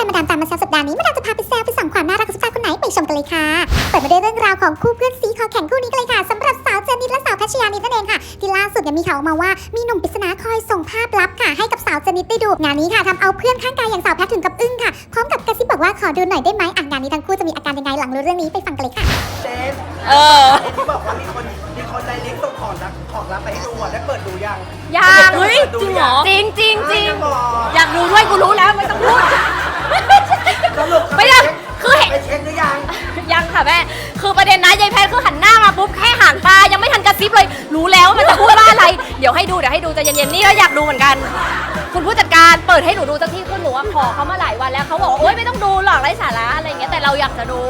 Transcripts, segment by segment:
ายการมาดามตามมาแซวสัปดาห์นี้มาดามจะพาไปแซวไปสั่งความน่ารักของซุปตาคนไหนไปชมกันเลยค่ะ เปิดมาด้วยเรื่องราวของคู่เพื่อนซีคอแข่งคู่นี้กันเลยค่ะสำหรับสาวเจนิดและสาวแพชยานิดนั่นเองค่ะ ที่ล่าสุดเนี่ยมีข่าวออกมาว่ามีหนุ่มปริศนาคอยส่งภาพลับค่ะให้กับสาวเจนิดได้ดูงานนี้ค่ะทำเอาเพื่อนข้างกายอย่างสาวแพทถึงกับอึ้งค่ะพร้อมกับกระซิบบอกว่าขอดูหน่อยได้ไหมอะงานนี้ทั้งคู่จะมีอาการยังไงหลังรู้เรื่องนี้ไปฟังกันเลยค่ะเจนเออที่บอกว่ามีคนมีคนใจเล็กส่งของรับของรับไปให้ดูอะได้เปิดดูยังยังเฮ้ยจริงเหรอจริงจริงจริงอยากดูด้วยกูรู้แล้วไม่ต้องพูด ยังค่ะแม่ คือประเด็นนะยายแพทย์คือหันหน้ามาปุ๊บแค่ห่างตายังไม่ทันกระซิบเลย รู้แล้วว่ามันจะพูดว่าอะไร เดี๋ยวให้ดูเดี๋ยวให้ดูใจเย็นๆนี่ก็อยากดูเหมือนกัน คุณผู้จัดการเปิดให้หนูดูสักทีคือหนูอะขอเขามาหลายวันแล้วเขาบอกว่าโอ๊ยไม่ต้องดูหรอกไร้สาระอะไรอย่างเงี้ยแต่เราอยากจะดู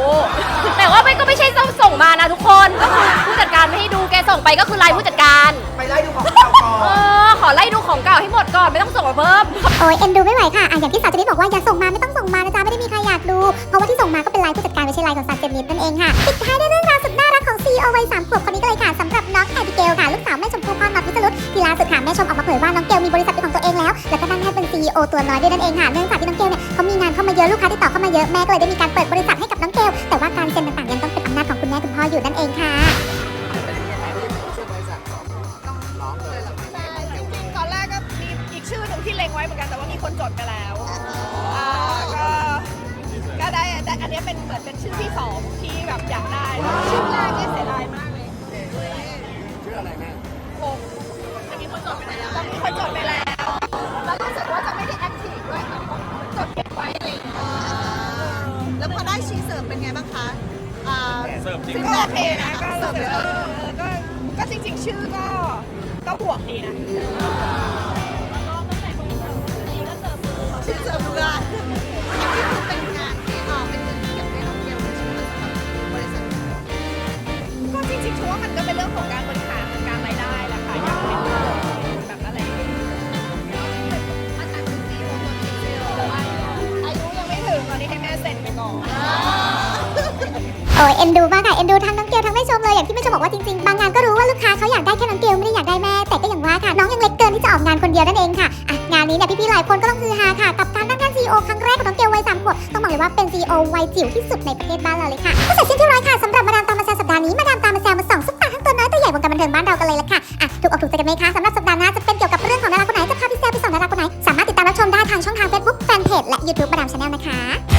แต่ว่าไม่ก็ไม่ใช่ต้องส่งมานะทุกคนก็คือผู้จัดการไม่ให้ดูแกส่งไปก็คือไลน์ผู้จัดการไปไล่ดูของเก่าก่อเอนอขอไล่ดูของเก่าให้หมดก่อนไม่ต้องส่งมาเพิ่ม โอ้ยเอ็นดูไม่ไหวค่ะอะอย่างที่สาวเจนนิดบอกว่าอย่าส่งมาไม่ต้องส่งมานะจ๊ะไม่ได้มีใครอยากดู เพราะว่าที่ส่งมาก็เป็นไลน์ผู้จัดการไม่ใช่ไลน์ของสาวเจนนิดนั่นเองค่ะปิดท้ายด้วยเรื่องราวสุดน่ารักของซีโอวัยสามขวบคนนี้ก็เลยค่ะสำหรับน้องแอบิเกลค่ะลูกสาวแม่ชมพู่พรน็อตวิสรุตที่ล่าสุดค่ะแม่ชมออกมาเผยว่าน้องเกลมีบริษัทเป็นของตัวเองแล้ว แล้วก็นั่งให้เป็นซีอตัวน้อยด้วยนั่นเองค่ะเนื่องจากที่น้องเกลเนี่ยเขามีงานเข้ามาเยอะลูกค้าติดต่อเข้ามาเยอะแม่ก็เลยได้มีการเปิดบริษัทให้กับน้องเกลแต่ว่าการเซ็นต่างๆยังต้องเป็นอำนาจของคุณแม่คุณพ่ออยู่นั่นเองค่ะตอนแรกก็มีอีกชื่อหนึ่งที่เล็งไว้เหมือนกันแต่ว่ามีคนจดไปแล้ว อยากได้ ชื่อแรกเนี่ยเสียดายมากเลยชื่ออะไรแม่คงจะมีคนจดไปแล้วจะมีคนจดไปแล้ว แล้วรู้สึกว่าจะไม่ได้แอคทีฟด้วยค่ะจดเก็บไว้เงี้ยแล้วพอได้ชีเสิร์ฟเป็นไงบ้างคะอ่าซึ่งก็โอเคนะก็รู้สึกว่าเออก็ก็จริงๆ ชื่อก็ก็บวกดีนะ โอ้ยเอ็นดูมากค่ะเอ็นดูทั้งน้องเกลทั้งแม่ชมเลยอย่างที่แม่ชมบอกว่าจริงๆ บางงานก็รู้ว่าลูกค้าเขาอยากได้แค่น้องเกลไม่ได้อยากได้แม่ แต่ก็อย่างว่าค่ะ น้องยังเล็กเกินที่จะออกงานคนเดียวนั่นเองค่ะอะงานนี้เนี่ยพี่ๆหลายคนก็ต้องฮือฮาค่ะ กับการนั่งแท่นซีโอครั้งแรกของน้องเกลวัยสามขวบต้องบอกเลยว่าเป็นซีโอวัยจิ๋วที่สุดในประเทศบ้านเราเลยค่ะก็เสร็จสิ้นที่ร้อยค่ะสำหรับมาดามตามมาแซวสัปดาห์นี้มาดามตามมาแซวมาสองซุปตาทั้งตัวน้อยตัวใหญ่วงการบันเทิงบ้านเรากันเลยละค่ะอะถูกออกถูกใจกันไหมคะสำหรับสัปดาห์หน้าจะเป็นเกี่ยวกับเรื่องของดาราคนไหนจะพาพี่แซวไปส่องดาราคนไหนสามารถติดตามรับชมได้ทางช่องทาง Facebook แฟนเพจและ YouTube มาดามชาแนลนะคะ